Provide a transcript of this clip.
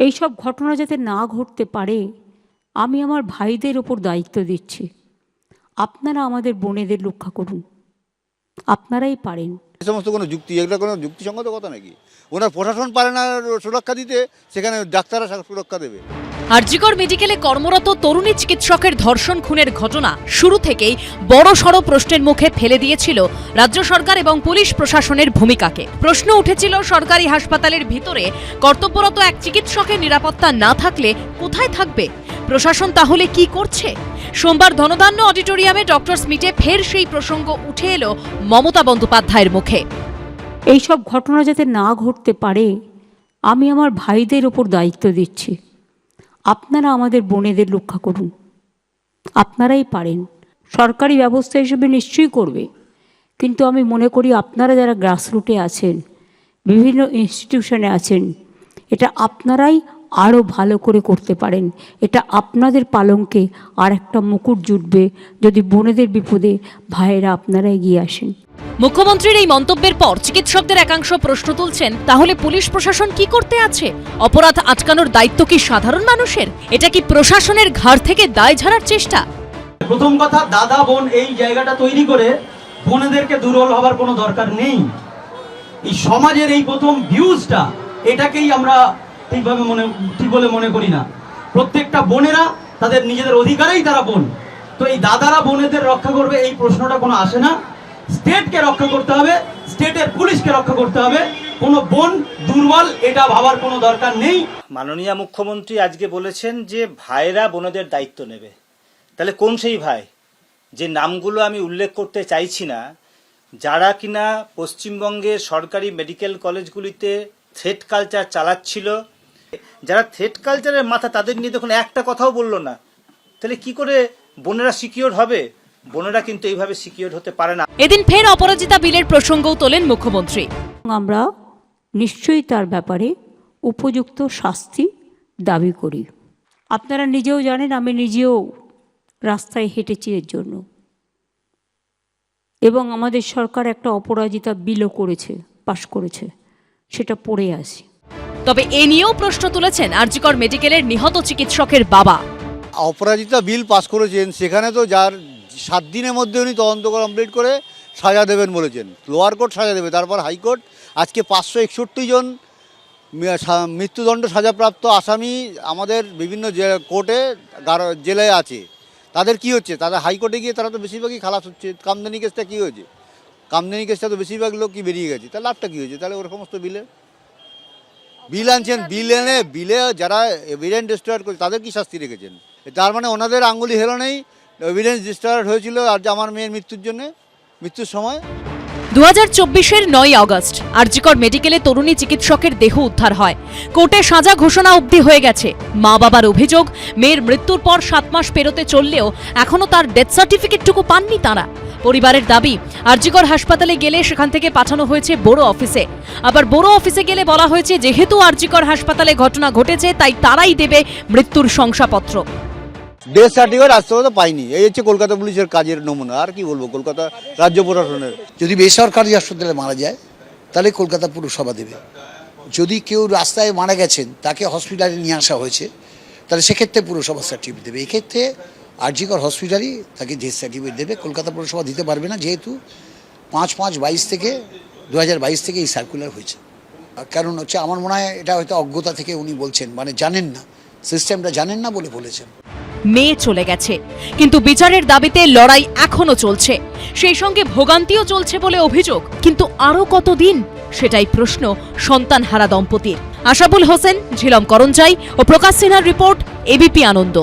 এই সব ঘটনা যাতে না ঘটতে পারে, আমি আমার ভাইদের ওপর দায়িত্ব দিচ্ছি। আপনারা আমাদের বোনেদের রক্ষা করুন। আপনারাই পারেন। এই সমস্ত কোনো যুক্তি, এগুলো কোনো যুক্তিসঙ্গত কথা নাকি? ওনার প্রশাসন পারে না সুরক্ষা দিতে, সেখানে ডাক্তাররা সুরক্ষা দেবে। আরজিকর মেডিকেলে কর্মরত তরুণী চিকিৎসকের ধর্ষণ খুনের ঘটনা শুরু থেকেই বড় সড় প্রশ্নের মুখে ফেলে দিয়েছিল রাজ্য সরকার এবং পুলিশ প্রশাসনের ভূমিকাকে। প্রশ্ন উঠেছিল, সরকারি হাসপাতালের ভিতরে কর্তব্যরত এক চিকিৎসকের নিরাপত্তা না থাকলে কোথায় থাকবে? প্রশাসন তাহলে কি করছে? সোমবার ধনধান্য অডিটোরিয়ামে ডক্টর স্মিটে ফের সেই প্রসঙ্গ উঠে এলো মমতা বন্দ্যোপাধ্যায়ের মুখে। এই সব ঘটনা যাতে না ঘটতে পারে, আমি আমার ভাইদের ওপর দায়িত্ব দিচ্ছি। আপনারা আমাদের বোনেদের রক্ষা করুন। আপনারাই পারেন। সরকারি ব্যবস্থা হিসেবে নিশ্চয়ই করবে। কিন্তু আমি মনে করি আপনারা যারা গ্রাসরুটে আছেন, বিভিন্ন ইনস্টিটিউশনে আছেন, এটা আপনারাই আরও ভালো করে করতে পারেন। এটা আপনাদের পালঙ্কে আর একটা মুকুট জুটবে। যদি বোনেদের বিপদে ভাইয়েরা আপনারা এগিয়ে আসেন। মুখ্যমন্ত্রীর এই মন্তব্যের পর চিকিৎসকদের একাংশ প্রশ্ন তুলছেন তাহলে পুলিশ প্রশাসন কি করতে আছে? অপরাধ আটকানোর দায়িত্ব কি সাধারণ মানুষের? এটা কি প্রশাসনের ঘাড় থেকে দায় ঝাড়ার চেষ্টা? প্রথম কথা দাদা বোন এই জায়গাটা তৈরি করে বোনেদেরকে দুর্বল হবার কোনো দরকার নেই। এই সমাজের এই প্রথম ভিউজটা এটাকেই আমরা ঠিকভাবে মনে, ঠিক বলে মনে করি না। প্রত্যেকটা বোনেরা তাদের নিজেদের অধিকারেই তারা বোন। তো এই দাদারা বোনেদের রক্ষা করবে, এই প্রশ্নটা কোনো আসে না। স্টেটকে রক্ষা করতে হবে, স্টেটের পুলিশকে রক্ষা করতে হবে। কোনো বোন দুর্বল, এটা ভাবার কোনো দরকার নেই। মাননীয় মুখ্যমন্ত্রী আজকে বলেছেন যে ভাইরা বোনদের দায়িত্ব নেবে। তাহলে কোন সেই ভাই? যে নামগুলো আমি উল্লেখ করতে চাইছি না, যারা কিনা পশ্চিমবঙ্গের সরকারি মেডিকেল কলেজগুলিতে থ্রেট কালচার চালাচ্ছিল যারা থ্রেড কালচারের মাথা তাদের নিয়ে দেখুন একটা কথাও বলল না। তাহলে কি করে বোনেরা সিকিওর হবে? বোনেরা কিন্তু এইভাবে সিকিওর হতে পারে না। এদিন ফের অপরাজিতা বিলের প্রসঙ্গও তোলেন মুখ্যমন্ত্রী। আমরা নিশ্চয়ই তার ব্যাপারে উপযুক্ত শাস্তি দাবি করি। আপনারা নিজেও জানেন আমি নিজেও রাস্তায় হেঁটেছি এর জন্য। এবং আমাদের সরকার একটা অপরাজিতা বিলও করেছে পাশ করেছে সেটা পড়ে আসি তবে এ নিয়েও প্রশ্ন তুলেছেন আরজিকর মেডিকেলের নিহত চিকিৎসকের বাবা। অপরাজিতা বিল পাস করেছেন, সেখানে তো যার সাত দিনের মধ্যে উনি তদন্ত কমপ্লিট করে সাজা দেবেন বলেছেন। লোয়ার কোর্ট সাজা দেবে, তারপর হাইকোর্ট। আজকে পাঁচশো একষট্টি জন মৃত্যুদণ্ড সাজাপ্রাপ্ত আসামি আমাদের বিভিন্ন কোর্টে জেলায় আছে। তাদের কি হচ্ছে? তাদের হাইকোর্টে গিয়ে তারা তো বেশিরভাগই খালাস হচ্ছে। কামদানি কেসটা কী হয়েছে? কামদানি কেসটা তো বেশিরভাগ লোক কি বেরিয়ে গেছে। তার লাভটা কী হয়েছে? তাহলে ওর সমস্ত বিলে বিল আনছেন বিল এনে বিলে যারা এভিডেন্স ডিস্ট্রয়েড করে তাদের কি শাস্তি রেখেছেন? তার মানে ওনাদের আঙ্গুলি হেলো নেই এভিডেন্স ডিস্ট্রয়েড হয়েছিল আর আমার মেয়ের মৃত্যুর জন্য, মৃত্যুর সময়। দু হাজার চব্বিশের নয় আগস্ট, আরজিকর মেডিকেলে তরুণী চিকিৎসকের দেহ উদ্ধার হয়। কোর্টে সাজা ঘোষণা অবধি হয়ে গেছে। মা বাবার অভিযোগ, মেয়ের মৃত্যুর পর সাত মাস পেরোতে চললেও এখনও তার ডেথ সার্টিফিকেটটুকু পাননি তারা। পরিবারের দাবি আরজিকর হাসপাতালে গেলে সেখান থেকে পাঠানো হয়েছে বড় অফিসে। আবার বড় অফিসে গেলে বলা হয়েছে যেহেতু আরজিকর হাসপাতালে ঘটনা ঘটেছে তাই তারাই দেবে মৃত্যুর শংসাপত্র। ডেথ সার্টিফিকেট আজ পর্যন্ত পাইনি। এই হচ্ছে কলকাতা পুলিশের কাজের নমুনা আর কি বলব কলকাতা রাজ্য প্রশাসনের। যদি বেসরকারি হাসপাতালে মারা যায় তাহলে কলকাতা পুরসভা দেবে। যদি কেউ রাস্তায় মারা গেছেন তাকে হসপিটালে নিয়ে আসা হয়েছে তাহলে সেক্ষেত্রে পুরসভা সার্টিফিকেট দেবে। এক্ষেত্রে আরজিকর হসপিটালই তাকে ডেথ সার্টিফিকেট দেবে। কলকাতা পৌরসভা দিতে পারবে না যেহেতু পাঁচ পাঁচ বাইশ থেকে দু হাজার বাইশ থেকে এই সার্কুলার হয়েছে। কারণ হচ্ছে আমার মনে হয় এটা হয়তো অজ্ঞতা থেকে উনি বলছেন মানে জানেন না। সিস্টেমটা জানেন না বলে বলেছেন। মেয়ে চলে গেছে, কিন্তু বিচারের দাবিতে লড়াই এখনও চলছে। সেই সঙ্গে ভোগান্তিও চলছে বলে অভিযোগ, কিন্তু আরও কতদিন? সেটাই প্রশ্ন সন্তান হারা দম্পতির। আশাবুল হোসেন, ঝিলম করঞ্জাই ও প্রকাশ সিনহার রিপোর্ট, এবিপি আনন্দ।